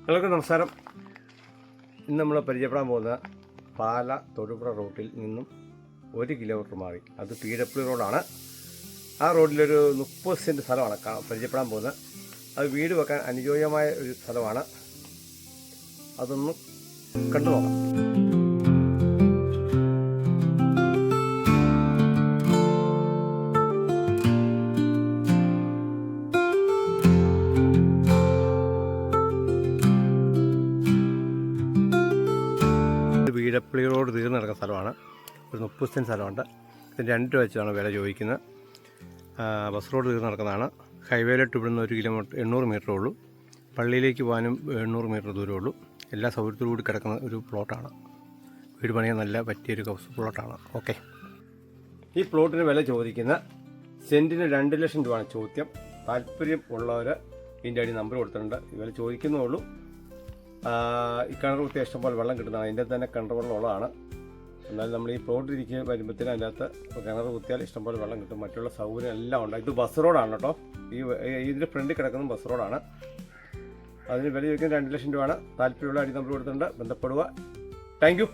എല്ലാവർക്കും നമസ്കാരം. ഇന്ന് നമ്മൾ പരിചയപ്പെടാൻ പോകുന്ന പാല തൊടുപുഴ റൂട്ടിൽ നിന്നും ഒരു കിലോമീറ്റർ മാറി. അത് പി ഡബ്ല്യു റോഡാണ്. ആ റോഡിലൊരു മുപ്പത് സെന്റ് സ്ഥലമാണ് പരിചയപ്പെടാൻ പോകുന്നത്. അത് വീട് വെക്കാൻ അനുയോജ്യമായ ഒരു സ്ഥലമാണ്. അതൊന്നും കണ്ടു നോക്കാം. ഇത് റോഡ് തീർന്ന് കിടക്കുന്ന സ്ഥലമാണ്. ഒരു മുപ്പത് സെന്റ് സ്ഥലമുണ്ട്. ഇതിന് രണ്ട് രൂപ വെച്ചാണ് വില ചോദിക്കുന്നത്. ബസ് റോഡ് തീർന്ന് നടക്കുന്നതാണ്. ഹൈവേയിലോട്ട് ഇവിടുന്ന് ഒരു കിലോമീറ്റർ എണ്ണൂറ് മീറ്ററേ ഉള്ളൂ. പള്ളിയിലേക്ക് പോകാനും എണ്ണൂറ് മീറ്റർ ദൂരമേ ഉള്ളൂ. എല്ലാ സൗകര്യത്തോടുകൂടി കിടക്കുന്ന ഒരു പ്ലോട്ടാണ്. വീട് പണിയാൻ നല്ല പറ്റിയൊരു ഹൗസ് പ്ലോട്ടാണ്. ഓക്കെ. ഈ പ്ലോട്ടിന് വില ചോദിക്കുന്ന സെന്റിന് രണ്ട് ലക്ഷം രൂപയാണ് ചോദ്യം. താല്പര്യം ഉള്ളവർ ഇതിന്റെ അടി നമ്പർ കൊടുത്തിട്ടുണ്ട്. ഇവരെ ചോദിക്കുന്നേ ഉള്ളൂ. ഈ കിണർ കുത്തി ഇഷ്ടം പോലെ വെള്ളം കിട്ടുന്നതാണ്. അതിന്റെ തന്നെ കിണർ വെള്ളം ഉള്ളതാണ്. എന്നാൽ നമ്മൾ ഈ പ്ലോട്ട് ഇരിക്കുക വരുമ്പോഴത്തേനും അതിനകത്ത് കിണർ കുത്തിയാൽ ഇഷ്ടം പോലെ വെള്ളം കിട്ടും. മറ്റുള്ള സൗകര്യം എല്ലാം ഉണ്ട്. ഇത് ബസ് റോഡാണ് കേട്ടോ. ഈ ഇതിന്റെ ഫ്രണ്ടിൽ കിടക്കുന്ന ബസ് റോഡാണ് അതിന് വില ചോദിക്കുന്നത് രണ്ട് ലക്ഷം രൂപയാണ്. താല്പര്യമുള്ള അടി നമ്പർ കൊടുത്തിട്ടുണ്ട്. ബന്ധപ്പെടുക. താങ്ക്